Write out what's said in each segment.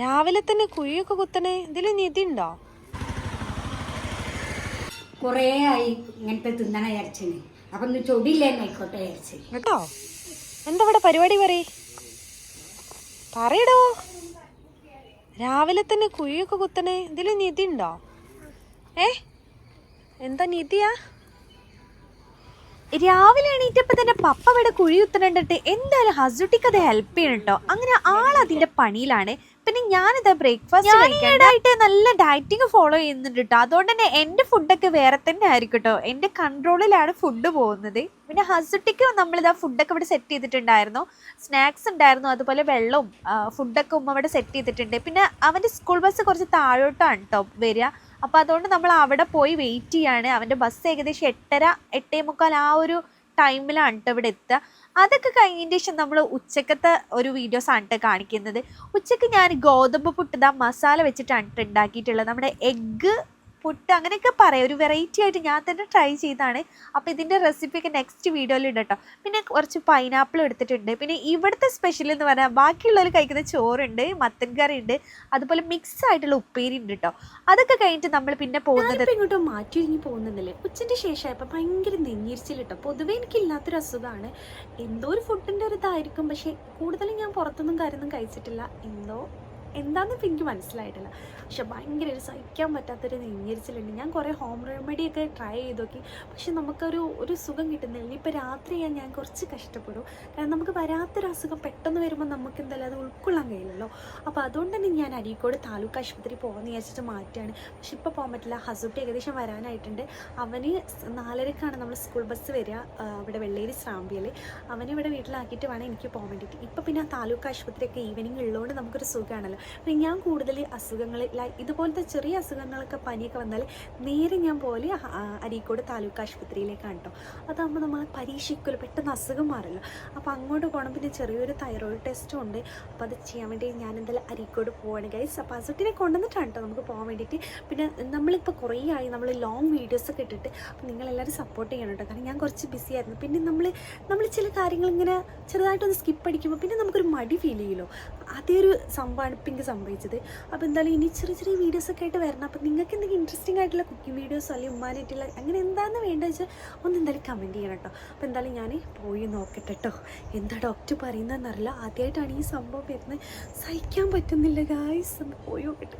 രാവിലെ തന്നെ കുഴിയൊക്കെ കുത്തണേ ഇതിൽ നിധി ഉണ്ടോ കുറേ ആയി ഇങ്ങനത്തെ തിന്നണ അരച്ചന് അപ്പൊ ഒന്ന് ചൊടിയില്ലേ ആയിക്കോട്ടെ വിചാരിച്ച്. കേട്ടോ? എന്താ ഇവിടെ പരിപാടി പറയ്? പറയടോ. രാവിലെ തന്നെ കുഴിയൊക്കെ കുത്തണേ ഇതിൽ നിധി ഉണ്ടോ ഏ? എന്താ നിധിയാ? രാവിലെ എണീറ്റപ്പോ തന്നെ പപ്പ ഇവിടെ കുഴി കുത്തണണ്ടിട്ട് എന്തായാലും ഹസുട്ടിക്ക് അത് ഹെൽപ്പ് ചെയ്യണം കേട്ടോ അങ്ങനെ ആൾ അതിന്റെ പണിയിലാണ് പിന്നെ ഞാനിതാ ബ്രേക്ക്ഫാസ്റ്റ് നല്ല ഡയറ്റിങ് ഫോളോ ചെയ്യുന്നുണ്ട് കേട്ടോ അതുകൊണ്ട് തന്നെ എന്റെ ഫുഡൊക്കെ വേറെ തന്നെ ആയിരിക്കും കേട്ടോ എന്റെ കൺട്രോളിലാണ് ഫുഡ് പോകുന്നത്. പിന്നെ ഹസുട്ടിക്ക് നമ്മളിതാ ഫുഡൊക്കെ ഇവിടെ സെറ്റ് ചെയ്തിട്ടുണ്ടായിരുന്നു. സ്നാക്സ് ഉണ്ടായിരുന്നു. അതുപോലെ വെള്ളവും ഫുഡൊക്കെ ഉമ്മ ഇവിടെ സെറ്റ് ചെയ്തിട്ടുണ്ട്. പിന്നെ അവന്റെ സ്കൂൾ ബസ് കുറച്ച് താഴോട്ടാണ് കേട്ടോ വരിക. അപ്പോൾ അതുകൊണ്ട് നമ്മൾ അവിടെ പോയി വെയിറ്റ് ചെയ്യാണ്. അവന്റെ ബസ് ഏകദേശം എട്ടര എട്ടേ മുക്കാൽ ആ ഒരു ടൈമിലാണ് കേട്ടോ ഇവിടെ എത്തുക അതൊക്കെ കഴിഞ്ഞതിന് ശേഷം നമ്മൾ ഉച്ചക്കത്തെ ഒരു വീഡിയോസ് ആണ് കേട്ടോ കാണിക്കുന്നത്. ഉച്ചയ്ക്ക് ഞാൻ ഗോതമ്പ് പുട്ട് ദാ മസാല വെച്ചിട്ടാണ് ട്ടോ ഉണ്ടാക്കിയിട്ടുള്ളത്. നമ്മുടെ എഗ്ഗ് പുട്ട് അങ്ങനെയൊക്കെ പറയാം. ഒരു വെറൈറ്റി ആയിട്ട് ഞാൻ തന്നെ ട്രൈ ചെയ്താണ് അപ്പോൾ ഇതിന്റെ റെസിപ്പിയൊക്കെ നെക്സ്റ്റ് വീഡിയോയിൽ ഇടട്ടോ. പിന്നെ കുറച്ച് പൈനാപ്പിൾ എടുത്തിട്ടുണ്ട്. പിന്നെ ഇവിടുത്തെ സ്പെഷ്യൽ എന്ന് പറഞ്ഞാൽ ബാക്കിയുള്ളവർ കഴിക്കുന്ന ചോറുണ്ട് മത്തൻ കറി ഉണ്ട് അതുപോലെ മിക്സ് ആയിട്ടുള്ള ഉപ്പേരി ഉണ്ട് കേട്ടോ അതൊക്കെ കഴിഞ്ഞിട്ട് നമ്മൾ പിന്നെ പോകുന്നത് ഇങ്ങോട്ട് മാറ്റി ഒരുങ്ങി പോകുന്നുണ്ടല്ലേ ഉച്ചന്റെ ശേഷമായപ്പോ ഭയങ്കര നെഞ്ഞിരിച്ചിൽ കേട്ടോ പൊതുവേ എനിക്കില്ലാത്തൊരു അസുഖമാണ് എന്തോ ഒരു ഫുഡിന്റെ ഒരു ഇതായിരിക്കും. പക്ഷേ കൂടുതലും ഞാൻ പുറത്തൊന്നും കാര്യമൊന്നും കഴിച്ചിട്ടില്ല. എന്തോ എന്താണെന്ന് എനിക്ക് മനസ്സിലായിട്ടില്ല. പക്ഷെ ഭയങ്കര ഒരു സഹിക്കാൻ പറ്റാത്തൊരു നെഞ്ഞരിച്ചിലുണ്ട്. ഞാൻ കുറേ ഹോം റെമഡി ഒക്കെ ട്രൈ ചെയ്ത് നോക്കി പക്ഷെ നമുക്കൊരു ഒരു സുഖം കിട്ടുന്നില്ല. ഇനിയിപ്പോൾ രാത്രി ഞാൻ ഞാൻ കുറച്ച് കഷ്ടപ്പെടും. കാരണം നമുക്ക് വരാത്തൊരു അസുഖം പെട്ടെന്ന് വരുമ്പോൾ നമുക്ക് എന്തായാലും അത് ഉൾക്കൊള്ളാൻ കഴിയില്ലല്ലോ. അപ്പോൾ അതുകൊണ്ട് തന്നെ ഞാൻ അരീക്കോട് താലൂക്ക് ആശുപത്രി പോകാമെന്ന് വിചാരിച്ചിട്ട് മാറ്റുകയാണ് പക്ഷെ ഇപ്പോൾ പോകാൻ പറ്റില്ല. ഹസുട്ടി ഏകദേശം വരാനായിട്ടുണ്ട്. അവന് നാലരക്കാണ് നമ്മൾ സ്കൂൾ ബസ് വരിക. ഇവിടെ വെള്ളേരി സ്രാമ്പിയിൽ അവനെ ഇവിടെ വീട്ടിലാക്കിയിട്ട് വേണം എനിക്ക് പോകാൻ വേണ്ടിയിട്ട്. ഇപ്പോൾ പിന്നെ ആ താലൂക്ക് ആശുപത്രിയൊക്കെ ഈവനിങ് ഉള്ളതുകൊണ്ട് നമുക്കൊരു സുഖമാണല്ലോ പിന്നെ ഞാൻ കൂടുതൽ അസുഖങ്ങൾ ഇതുപോലത്തെ ചെറിയ അസുഖങ്ങളൊക്കെ പനിയൊക്കെ വന്നാൽ നേരെ ഞാൻ പോലെ അരീക്കോട് താലൂക്ക് ആശുപത്രിയിലേക്കാണ് കേട്ടോ അതാകുമ്പോൾ നമ്മൾ പരീക്ഷിക്കുമല്ലോ പെട്ടെന്ന് അസുഖം മാറില്ല അപ്പോൾ അങ്ങോട്ട് പോകണം പിന്നെ ചെറിയൊരു തൈറോയിഡ് ടെസ്റ്റും ഉണ്ട്. അപ്പോൾ അത് ചെയ്യാൻ വേണ്ടി ഞാൻ എന്തായാലും അരീക്കോട് പോവാണ് ഗൈസ് അപ്പോൾ അസുഖത്തിനെ കൊണ്ടുവന്നിട്ടാണ് കേട്ടോ നമുക്ക് പോകാൻ വേണ്ടിയിട്ട്. പിന്നെ നമ്മളിപ്പോൾ കുറേ ആയി നമ്മൾ ലോങ് വീഡിയോസൊക്കെ ഇട്ടിട്ട്. അപ്പോൾ നിങ്ങളെല്ലാവരും സപ്പോർട്ട് ചെയ്യണം കേട്ടോ കാരണം ഞാൻ കുറച്ച് ബിസി ആയിരുന്നു. പിന്നെ നമ്മൾ നമ്മൾ ചില കാര്യങ്ങൾ ഇങ്ങനെ ചെറുതായിട്ടൊന്ന് സ്കിപ്പ് അടിക്കുമ്പോൾ പിന്നെ നമുക്കൊരു മടി ഫീൽ ചെയ്യുമല്ലോ. അതേ ഒരു സംഭവമാണ് എനിക്ക് സംഭവിച്ചത്. അപ്പോൾ എന്തായാലും ഇനി ചെറിയ ചെറിയ വീഡിയോസൊക്കെ ആയിട്ട് വരണം. അപ്പോൾ നിങ്ങൾക്ക് എന്തെങ്കിലും ഇൻട്രസ്റ്റിംഗ് ആയിട്ടുള്ള കുക്കിംഗ് വീഡിയോസ് അല്ലെങ്കിൽ ഉമ്മാനായിട്ടുള്ള അങ്ങനെ എന്താണെന്ന് വേണ്ടത് വെച്ചാൽ ഒന്ന് എന്തായാലും കമന്റ് ചെയ്യണം കേട്ടോ അപ്പോൾ എന്തായാലും ഞാൻ പോയി നോക്കട്ടെ കേട്ടോ എന്താ ഡോക്ടർ പറയുന്നതെന്നറിയില്ല. ആദ്യമായിട്ടാണ് ഈ സംഭവം വരുന്നത്. സഹിക്കാൻ പറ്റുന്നില്ല ഗായ്സ് പോയി നോക്കട്ടെ.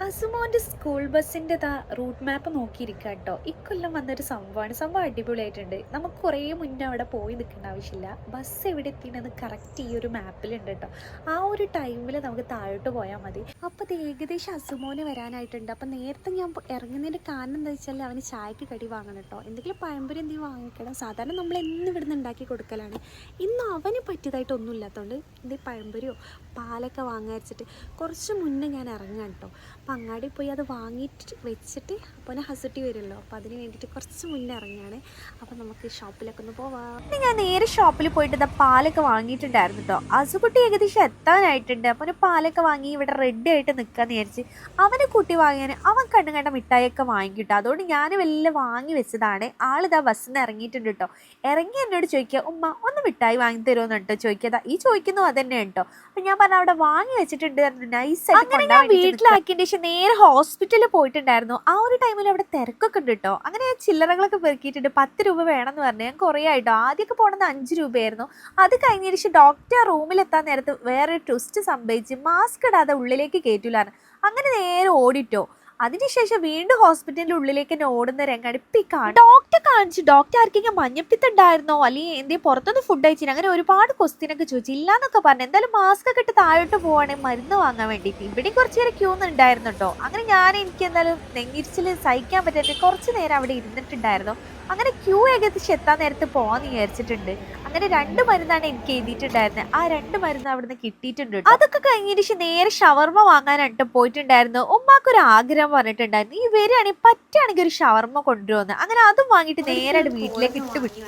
അസുമോന്റെ സ്കൂൾ ബസ്സിന്റെ റൂട്ട് മാപ്പ് നോക്കിയിരിക്കുക കേട്ടോ ഇക്കൊല്ലം വന്നൊരു സംഭവമാണ് സംഭവം അടിപൊളിയായിട്ടുണ്ട്. നമുക്ക് കുറേ മുന്നേ അവിടെ പോയി നിൽക്കേണ്ട ആവശ്യമില്ല. ബസ് എവിടെ എത്തിയെന്ന് കറക്റ്റ് ഈ ഒരു മാപ്പിലുണ്ട് കേട്ടോ. ആ ഒരു ടൈമിൽ നമുക്ക് താഴോട്ട് പോയാൽ മതി. അപ്പോൾ അത് ഏകദേശം അസുമോന് വരാനായിട്ടുണ്ട്. അപ്പോൾ നേരത്തെ ഞാൻ ഇറങ്ങുന്നതിന്റെ കാരണം എന്താ വെച്ചാൽ അവന് ചായക്ക് കടി വാങ്ങണം കേട്ടോ. എന്തെങ്കിലും പഴംപൊരി എന്തെങ്കിലും വാങ്ങിക്കണം. സാധാരണ നമ്മൾ എന്നും ഇവിടുന്ന് ഉണ്ടാക്കി കൊടുക്കലാണ്. ഇന്ന് അവന് പറ്റിയതായിട്ടൊന്നും ഇല്ലാത്തതുകൊണ്ട് എന്തെങ്കിലും പഴംപൊരിയോ പാലൊക്കെ വാങ്ങാൻ വെച്ചിട്ട് കുറച്ച് മുന്നേ ഞാൻ ഇറങ്ങാം കേട്ടോ. അപ്പോൾ അങ്ങാടി പോയി അത് വാങ്ങിയിട്ട് വെച്ചിട്ട് അപ്പോൾ ഹസുട്ടി വരുമല്ലോ അപ്പോൾ അതിന് വേണ്ടിയിട്ട് കുറച്ച് മുന്നേ ഇറങ്ങിയാണ് അപ്പോൾ നമുക്ക് ഷോപ്പിലൊക്കെ ഒന്ന് പോവാം. പിന്നെ ഞാൻ നേരെ ഷോപ്പിൽ പോയിട്ട് ഇതാ പാലൊക്കെ വാങ്ങിയിട്ടുണ്ടായിരുന്നു കേട്ടോ അസുകുട്ടി ഏകദേശം എത്താനായിട്ടുണ്ട്. അപ്പോൾ പാലൊക്കെ വാങ്ങി ഇവിടെ റെഡി ആയിട്ട് നിൽക്കാമെന്ന് വിചാരിച്ച് അവനെ കുട്ടി വാങ്ങിയാൽ അവൻ കണ്ണു കണ്ട മിഠായിയൊക്കെ വാങ്ങിക്കിട്ടോ. അതുകൊണ്ട് ഞാൻ വലിയ വാങ്ങി വെച്ചതാണ്. ആളിതാ ബസ്സിൽ നിന്ന് ഇറങ്ങിയിട്ടുണ്ട് കേട്ടോ ഇറങ്ങി എന്നോട് ചോദിക്കുക ഉമ്മ ഒന്ന് മിഠായി വാങ്ങി തരുമോ എന്നുണ്ടോ ചോദിക്കുക ഈ ചോദിക്കുന്നു അതന്നെ തന്നെ കേട്ടോ അപ്പം ഞാൻ പറഞ്ഞ അവിടെ വാങ്ങി വെച്ചിട്ടുണ്ട് നൈസ് അങ്ങനെ ഞാൻ വീട്ടിലാക്കിയതിന് ശേഷം നേരെ ഹോസ്പിറ്റലിൽ പോയിട്ടുണ്ടായിരുന്നു. ആ ഒരു ടൈമിൽ അവിടെ തിരക്കൊക്കെ ഉണ്ട് കേട്ടോ അങ്ങനെ ഞാൻ ചില്ലറകളൊക്കെ പെറുക്കിയിട്ടുണ്ട്. പത്ത് രൂപ വേണമെന്ന് പറഞ്ഞു. ഞാൻ കുറേ ആയിട്ടോ? ആദ്യമൊക്കെ പോണത് അഞ്ച് രൂപയായിരുന്നു. അത് കഴിഞ്ഞതിന് ശേഷം ഡോക്ടർ റൂമിലെത്താൻ നേരത്ത് വേറെ ട്വിസ്റ്റ് സംഭവിച്ച് മാസ്ക് ഇടാതെ ഉള്ളിലേക്ക് കയറ്റൂലാണ് അങ്ങനെ നേരെ ഓടിട്ടോ. അതിനുശേഷം വീണ്ടും ഹോസ്പിറ്റലിന്റെ ഉള്ളിലേക്ക് തന്നെ ഓടുന്ന രംഗാണ് ഇപ്പം ഡോക്ടറെ കാണിച്ചു ഡോക്ടർ ആർക്കെങ്കിലും മഞ്ഞപ്പിത്തുണ്ടായിരുന്നോ അല്ലെങ്കിൽ എന്തേ പുറത്തുനിന്ന് ഫുഡ് കഴിച്ചിന്? അങ്ങനെ ഒരുപാട് ക്വസ്റ്റ്യൻ ഒക്കെ ചോദിച്ചു. ഇല്ലാന്നൊക്കെ പറഞ്ഞു. എന്തായാലും മാസ്ക് ഒക്കെ ഇട്ട് താഴോട്ട് പോവാണെങ്കിൽ മരുന്ന് വാങ്ങാൻ വേണ്ടിട്ട്. ഇവിടെയും കുറച്ച് നേരം ക്യൂ ഉണ്ടായിരുന്നു കേട്ടോ അങ്ങനെ ഞാൻ എനിക്ക് എന്തായാലും നെങ്ങിരിച്ചിൽ സഹിക്കാൻ പറ്റാത്ത കുറച്ച് നേരം അവിടെ ഇരുന്നിട്ടുണ്ടായിരുന്നു. അങ്ങനെ ക്യൂ ഏകദേശം എത്താൻ നേരത്ത് പോവാന്ന് വിചാരിച്ചിട്ടുണ്ട്. അങ്ങനെ രണ്ട് മരുന്നാണ് എനിക്ക് എഴുതിയിട്ടുണ്ടായിരുന്നത് ആ രണ്ട് മരുന്ന് അവിടുന്ന് കിട്ടിയിട്ടുണ്ട് ട്ടോ. അതൊക്കെ കഴിഞ്ഞിട്ട് നേരെ ഷവർമ വാങ്ങാനായിട്ട് പോയിട്ടുണ്ടായിരുന്നു. ഉമ്മാക്കൊരു ആഗ്രഹം പറഞ്ഞിട്ടുണ്ടായിരുന്നു. ഈ വരികയാണെങ്കിൽ പറ്റുകയാണെങ്കിൽ ഒരു ഷവർമ കൊണ്ടുവന്ന് അങ്ങനെ അതും വാങ്ങിയിട്ട് നേരെ വീട്ടിലേക്ക് ഇട്ട് വിട്ടു.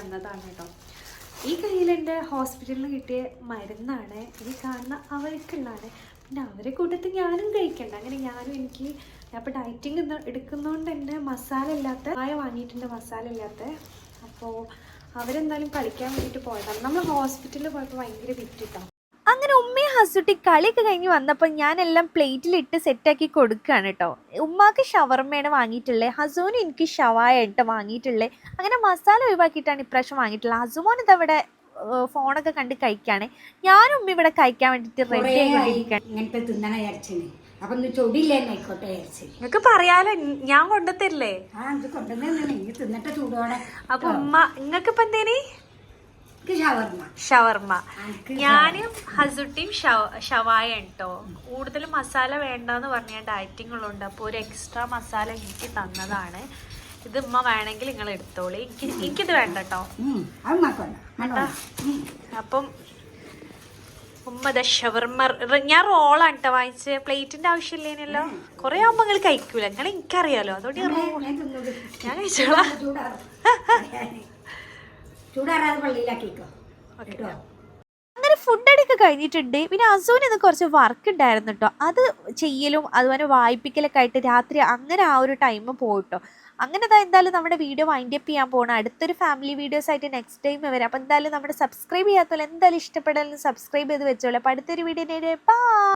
ഈ കയ്യിൽ എന്റെ ഹോസ്പിറ്റലിൽ കിട്ടിയ മരുന്നാണ്. ഈ കാണുന്ന അവർക്കുള്ളതാണ്. പിന്നെ അവരെ കൂട്ടത്തിൽ ഞാനും കഴിക്കണ്ട. അങ്ങനെ ഞാനും എനിക്ക് ഞാൻ ഇപ്പോൾ ഡയറ്റിങ് എടുക്കുന്നതുകൊണ്ട് തന്നെ മസാല ഇല്ലാത്ത ചായ വാങ്ങിയിട്ടുണ്ട് മസാല ഇല്ലാത്ത. അപ്പോൾ അവരെന്തായാലും കളിക്കാൻ വേണ്ടിയിട്ട് പോയതാണ്. നമ്മൾ ഹോസ്പിറ്റലിൽ പോയപ്പോൾ ഭയങ്കര വിറ്റിട്ടാണ് അങ്ങനെ ഉമ്മയും ഹസുട്ടി കളിയൊക്കെ കഴിഞ്ഞ് വന്നപ്പോൾ ഞാനെല്ലാം പ്ലേറ്റിലിട്ട് സെറ്റാക്കി കൊടുക്കുകയാണ് കേട്ടോ ഉമ്മാക്ക് ഷവർമ്മയാണ് വാങ്ങിയിട്ടുള്ളത് ഹസൂന് എനിക്ക് ഷവായ കേട്ടോ വാങ്ങിയിട്ടുള്ളത് അങ്ങനെ മസാല ഒഴിവാക്കിയിട്ടാണ് ഇപ്രാവശ്യം വാങ്ങിയിട്ടുള്ളത് ഹസുമോൻ ഇതവിടെ ഫോണൊക്കെ കണ്ട് കഴിക്കുകയാണ് ഞാനും ഉമ്മ ഇവിടെ കഴിക്കാൻ വേണ്ടിയിട്ട് റെഡി ആയി ഇങ്ങനത്തെ തിന്നണ അപ്പൊ നിങ്ങൾക്ക് പറയാലോ ഞാൻ കൊണ്ടുത്തരില്ലേ? ആ ഇത് കൊണ്ടുവന്നു എനിക്ക് തിന്നിട്ട് ചൂടോടെ. അപ്പൊ ഉമ്മ നിങ്ങൾക്ക് ഇപ്പൊ എന്തേനി ഷവർമ്മ. ഞാനും ഹസുട്ടിയും ഷവായ കേട്ടോ കൂടുതൽ മസാല വേണ്ടെന്ന് പറഞ്ഞ ഡയറ്റിംഗ് ഉള്ളതുകൊണ്ട് അപ്പോൾ ഒരു എക്സ്ട്രാ മസാല എനിക്ക് തന്നതാണ്. ഇത് ഉമ്മ വേണമെങ്കിൽ നിങ്ങൾ എടുത്തോളി. എനിക്ക് എനിക്കിത് വേണ്ട കേട്ടോ. അപ്പം ഉമ്മ ഷവർമർ ഞാൻ റോളാണ് കേട്ടോ വാങ്ങിച്ച്. പ്ലേറ്റിന്റെ ആവശ്യമില്ലേനല്ലോ. കുറെ ആവുമ്പോ നിങ്ങൾ കഴിക്കൂല. നിങ്ങൾ എനിക്കറിയാലോ. അതുകൊണ്ട് ഞാൻ ഞാൻ കഴിച്ചോളാം. ചൂടാറാതെ പള്ളിയിലാക്കിക്കോ കേട്ടോ? അങ്ങനെ ഫുഡ് അടിയൊക്കെ കഴിഞ്ഞിട്ടുണ്ട്. പിന്നെ അസൂന് ഇന്ന് കുറച്ച് വർക്ക് ഉണ്ടായിരുന്നു കേട്ടോ അത് ചെയ്യലും അതുപോലെ വായിപ്പിക്കലൊക്കെ ആയിട്ട് രാത്രി അങ്ങനെ ആ ഒരു ടൈം പോയിട്ടോ അങ്ങനെ അതാ എന്തായാലും നമ്മുടെ വീഡിയോ വൈൻഡ് അപ്പ് ചെയ്യാൻ പോകണം അടുത്തൊരു ഫാമിലി വീഡിയോസ് ആയിട്ട് നെക്സ്റ്റ് ടൈം വരാം. അപ്പോൾ എന്തായാലും നമ്മുടെ സബ്സ്ക്രൈബ് ചെയ്യാത്തോളം എന്തായാലും ഇഷ്ടപ്പെടാനും സബ്സ്ക്രൈബ് ചെയ്ത് വെച്ചോളൂ. അപ്പോൾ അടുത്തൊരു വീഡിയോ നേരെ